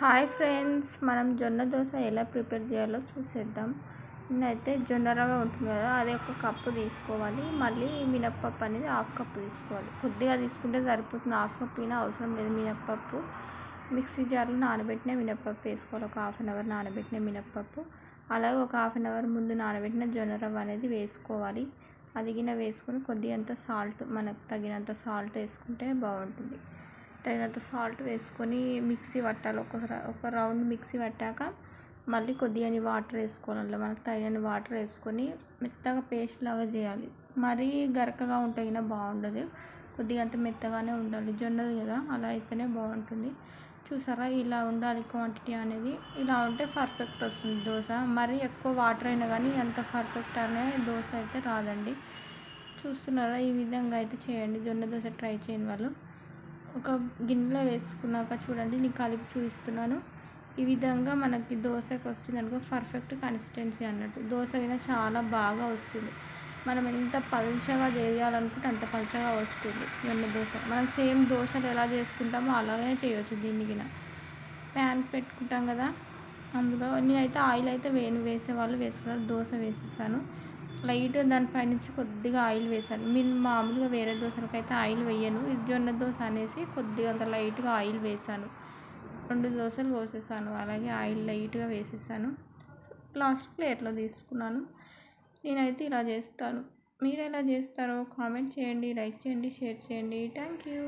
Hi friends మనం జొన్న దోశ ఎలా ప్రిపేర్ చేయాలో చూసేద్దాం. నేనైతే జొన్న రవ్వ ఉంటుంది కదా అది ఒక కప్పు తీసుకోవాలి. మళ్ళీ మినప్పప్పు అనేది హాఫ్ కప్పు తీసుకోవాలి. కొద్దిగా తీసుకుంటే సరిపోతుంది. హాఫ్ కప్ అయినా అవసరం లేదు మినప్పప్పు. మిక్సీ జార్లో నానబెట్టిన మినప్పప్పు వేసుకోవాలి. ఒక హాఫ్ అన్ అవర్ నానబెట్టిన మినప్పప్పు. అలాగే ఒక హాఫ్ అన్ అవర్ ముందు నానబెట్టిన జొన్న రవ్వ అనేది వేసుకోవాలి. అదిగిన వేసుకొని కొద్దిగంత సాల్ట్ మనకు తగినంత సాల్ట్ వేసుకుంటే బాగుంటుంది. తగినంత సాల్ట్ వేసుకొని మిక్సీ పట్టాలి. ఒక ఒక రౌండ్ మిక్సీ పట్టాక మళ్ళీ కొద్దిగా వాటర్ వేసుకోవాలి అందులో మనకు తగిన వాటర్ వేసుకొని మెత్తగా పేస్ట్ లాగా చేయాలి. మరీ గరకగా ఉంటే అయినా బాగుండదు. కొద్దిగా అంత మెత్తగానే ఉండాలి. జొన్నది కదా అలా అయితేనే బాగుంటుంది. చూసారా? ఇలా ఉండాలి క్వాంటిటీ అనేది. ఇలా ఉంటే పర్ఫెక్ట్ వస్తుంది దోశ. మరీ ఎక్కువ వాటర్ అయినా కానీ అంత పర్ఫెక్ట్ అనే దోశ అయితే రాదండి. చూస్తున్నారా? ఈ విధంగా అయితే చేయండి. జొన్న దోశ ట్రై చేయని వాళ్ళు. ఒక గిన్నెలో వేసుకున్నాక చూడండి నేను కలిపి చూపిస్తున్నాను. ఈ విధంగా మనకి దోశకు వస్తుంది అనుకో పర్ఫెక్ట్ కన్సిస్టెన్సీ అన్నట్టు. దోశ అయినా చాలా బాగా వస్తుంది. మనం ఎంత పల్చగా చేయాలనుకుంటే అంత పల్చగా వస్తుంది జొన్న దోశ. మనం సేమ్ దోశలు ఎలా చేసుకుంటామో అలాగే చేయవచ్చు దీన్ని ప్యాన్ పెట్టుకుంటాం కదా అందులో నేనైతే ఆయిల్ అయితే వేను వేసే వాళ్ళు వేసుకున్నారు దోశ వేసేసాను. లైట్ దానిపై నుంచి కొద్దిగా ఆయిల్ వేసాను నేను మామూలుగా వేరే దోశలకు అయితే ఆయిల్ వేయను. ఇది జొన్న దోశ అనేసి కొద్దిగా అంత లైట్గా ఆయిల్ వేసాను రెండు దోశలు పోసేసాను అలాగే ఆయిల్ లైట్గా వేసేసాను. లాస్ట్ ప్లేట్లో తీసుకున్నాను. నేనైతే ఇలా చేస్తాను. మీరు ఎలా చేస్తారో కామెంట్ చేయండి లైక్ చేయండి షేర్ చేయండి. Thank you.